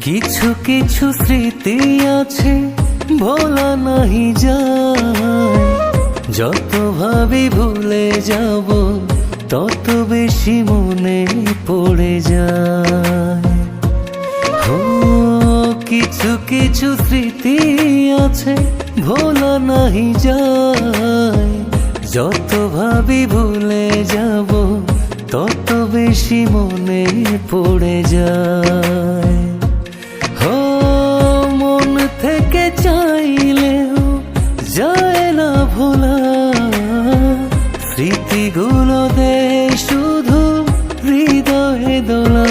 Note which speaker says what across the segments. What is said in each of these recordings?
Speaker 1: কিছু কিছু স্মৃতি আছে, ভোলা নাহি যায়। যত ভাবি ভুলে যাব, তত বেশি মনে পড়ে যায়। কিছু কিছু স্মৃতি আছে, ভোলা নাহি যায়। যত ভাবি ভুলে যাব, তত বেশি মনে পড়ে যায়। স্মৃতিগুলো দে শুধু হৃদয়ে দোলা।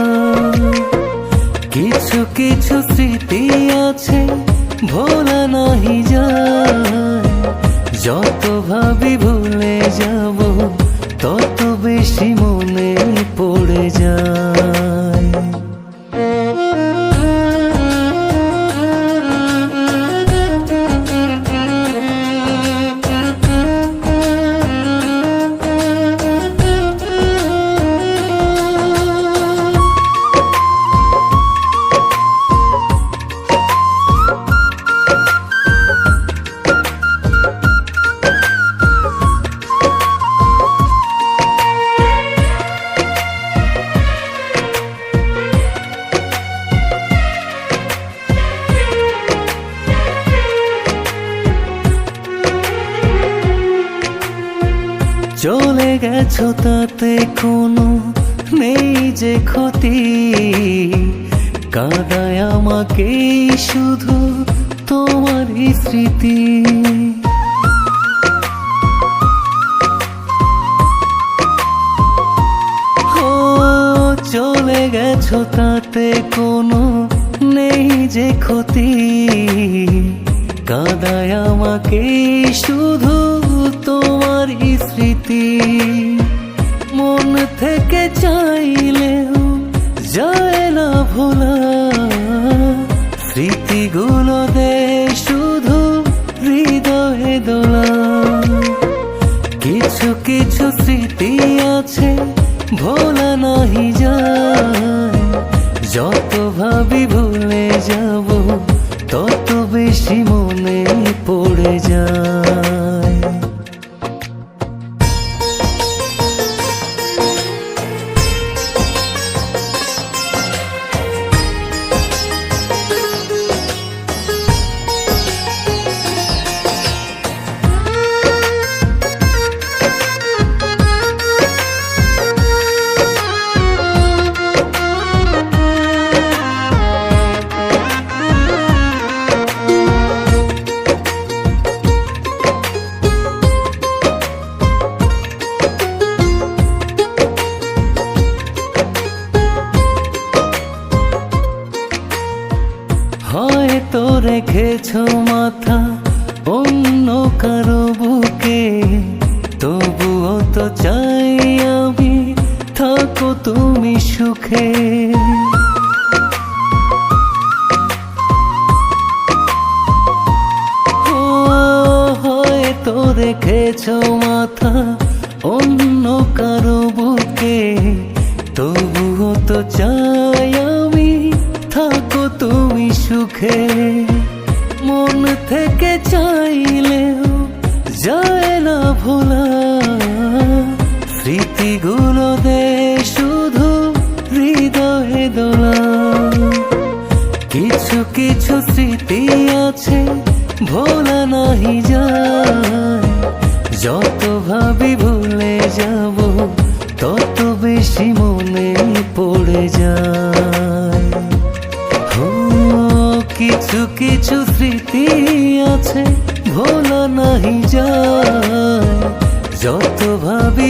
Speaker 1: কিছু কিছু স্মৃতি আছে ভোলা নাহি যায়। গেছো তাতে কোনো নেই যে ক্ষতি। কাদায় আমাকে শুধু তোমারই স্মৃতি। চলে গেছো তাতে কোনো নেই যে ক্ষতি। কাদায় আমাকে শুধু তোমার স্মৃতি। মন থেকে চাইলেও যায় না ভোলা। স্মৃতিগুলো দে শুধু হৃদয়ে দোলা। কিছু কিছু স্মৃতি আছে, ভোলা নাহি যায়। যত ভাবি ভুলে রেখেছ মাথা, অন্য কারও বুকে। তবুও তো চাই আমি, থাকো তুমি সুখে। রেখেছ মাথা, অন্য কারও থেকে চাইলেও যায় না ভোলা। স্মৃতিগুলো দে শুধু হৃদয়ে দোলা। কিছু কিছু স্মৃতি আছে, ভোলা নাহি যায়। কিছু কিছু স্মৃতি আছে ভোলা নাহি যায়। যত ভাবি